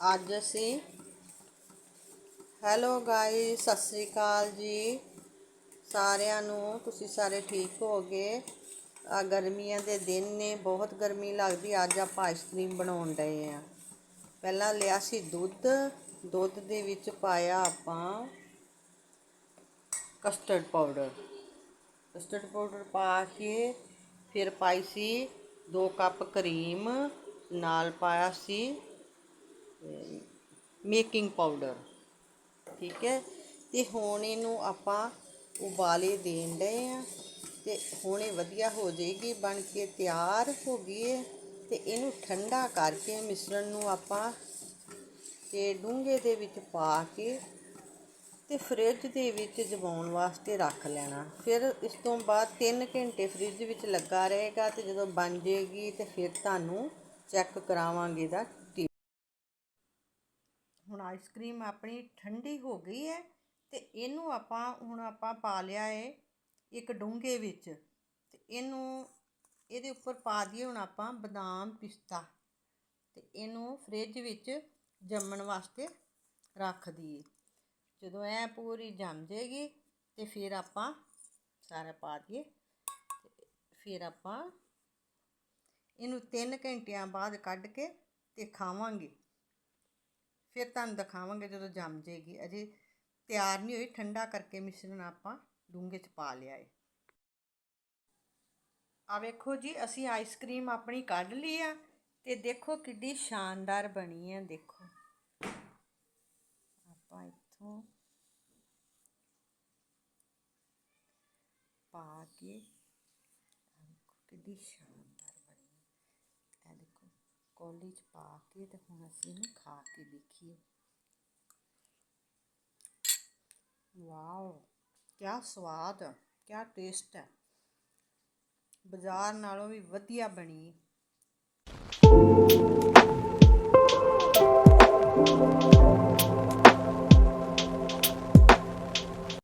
ਅੱਜ ਅਸੀਂ hello guys Sat Sri ਅਕਾਲ ਜੀ। ਸਾਰਿਆਂ ਨੂੰ, ਤੁਸੀਂ ਸਾਰੇ ਠੀਕ ਹੋਗੇ ਆ ਗਰਮੀਆਂ ਦੇ ਦਿਨ ਨੇ, ਬਹੁਤ ਗਰਮੀ ਲੱਗਦੀ, ਅੱਜ ਆਪਾਂ ਆਈਸਕ੍ਰੀਮ ਬਣਾਉਣ ਡਏ ਆ। ਪਹਿਲਾਂ ਲਿਆ ਸੀ ਦੁੱਧ ਦੁੱਧ ਦੇ ਵਿੱਚ ਪਾਇਆ ਆਪਾਂ ਕਸਟਰਡ ਪਾਊਡਰ ਕਸਟਰਡ ਪਾਊਡਰ ਪਾ ਕੇ ਫਿਰ ਪਾਈ ਸੀ 2 ਕੱਪ ਕਰੀਮ ਨਾਲ ਪਾਇਆ ਸੀ ਮੇਕਿੰਗ ਪਾਊਡਰ, ਠੀਕ ਹੈ? ਤੇ ਹੁਣ ਇਹਨੂੰ ਆਪਾਂ ਉਬਾਲੇ ਦੇਣ ਡਏ ਆ ਤੇ ਹੁਣ ਇਹ ਵਧੀਆ ਹੋ ਜਾਏਗੀ, ਬਣ ਕੇ ਤਿਆਰ ਹੋ ਗਈ ਹੈ ਤੇ ਇਹਨੂੰ ਠੰਡਾ ਕਰਕੇ ਮਿਸ਼ਰਣ ਨੂੰ ਆਪਾਂ ਤੇ ਡੂੰਘੇ ਦੇ ਵਿੱਚ ਪਾ ਕੇ ਤੇ ਫ੍ਰਿਜ ਦੇ ਵਿੱਚ ਜਮਾਉਣ ਵਾਸਤੇ ਰੱਖ ਲੈਣਾ। ਫਿਰ ਇਸ ਤੋਂ ਬਾਅਦ 3 ਘੰਟੇ ਫ੍ਰਿਜ ਵਿੱਚ ਲੱਗਾ ਰਹੇਗਾ ਤੇ ਜਦੋਂ ਬਣ ਜਾਏਗੀ ਤੇ ਫਿਰ ਤੁਹਾਨੂੰ ਚੈੱਕ ਕਰਾਵਾਂਗੇ ਦਾ ਹੁਣ ਆਈਸਕ੍ਰੀਮ ਆਪਣੀ ਠੰਡੀ ਹੋ ਗਈ ਹੈ ਤੇ ਇਹਨੂੰ ਆਪਾਂ, ਹੁਣ ਆਪਾਂ ਪਾ ਲਿਆ ਹੈ ਇੱਕ ਡੂੰਘੇ ਵਿੱਚ ਤੇ ਇਹਨੂੰ, ਇਹਦੇ ਉੱਪਰ ਪਾ ਦਈਏ ਹੁਣ ਆਪਾਂ ਬਦਾਮ ਪਿਸਤਾ ਤੇ ਇਹਨੂੰ ਫ੍ਰਿਜ ਵਿੱਚ ਜੰਮਣ ਵਾਸਤੇ ਰੱਖ ਦਈਏ। ਜਦੋਂ ਇਹ ਪੂਰੀ ਜੰਮ ਜਾਏਗੀ ਤੇ ਫਿਰ ਆਪਾਂ ਸਾਰਾ ਪਾ ਦਈਏ ਫਿਰ ਆਪਾਂ ਇਹਨੂੰ 3 ਘੰਟਿਆਂ ਬਾਅਦ ਕੱਢ ਕੇ ਤੇ ਖਾਵਾਂਗੇ। ਫਿਰ ਤੁਹਾਨੂੰ ਦਿਖਾਵਾਂਗੇ ਜਦੋਂ ਜੰਮ ਜਾਏਗੀ ਅਜੇ ਤਿਆਰ ਨਹੀਂ ਹੋਈ, ਠੰਡਾ ਕਰਕੇ ਮਿਸ਼ਰਣ ਆਪਾਂ ਡੂੰਘੇ 'ਚ ਪਾ ਲਿਆ ਏ। ਆ ਵੇਖੋ ਜੀ, ਅਸੀਂ ਆਈਸਕ੍ਰੀਮ ਆਪਣੀ ਕੱਢ ਲਈ ਆ ਤੇ ਦੇਖੋ ਕਿੱਡੀ ਸ਼ਾਨਦਾਰ ਬਣੀ ਹੈ ਦੇਖੋ। ਆਪਾਂ ਇੱਥੋਂ ਪਾ ਕੇ ਕਿੱਡੀ ਸ਼ਾਨਦਾਰ ਕੌਲੀ 'ਚ ਪਾ ਕੇ ਤੇ ਹੁਣ ਅਸੀਂ ਇਹਨੂੰ ਖਾ ਕੇ ਦੇਖੀਏ। ਵਾਓ ਕੀ ਸਵਾਦ ਕੀ ਟੇਸਟ ਹੈ। ਬਾਜ਼ਾਰ ਨਾਲੋਂ ਵੀ ਵਧੀਆ ਬਣੀ।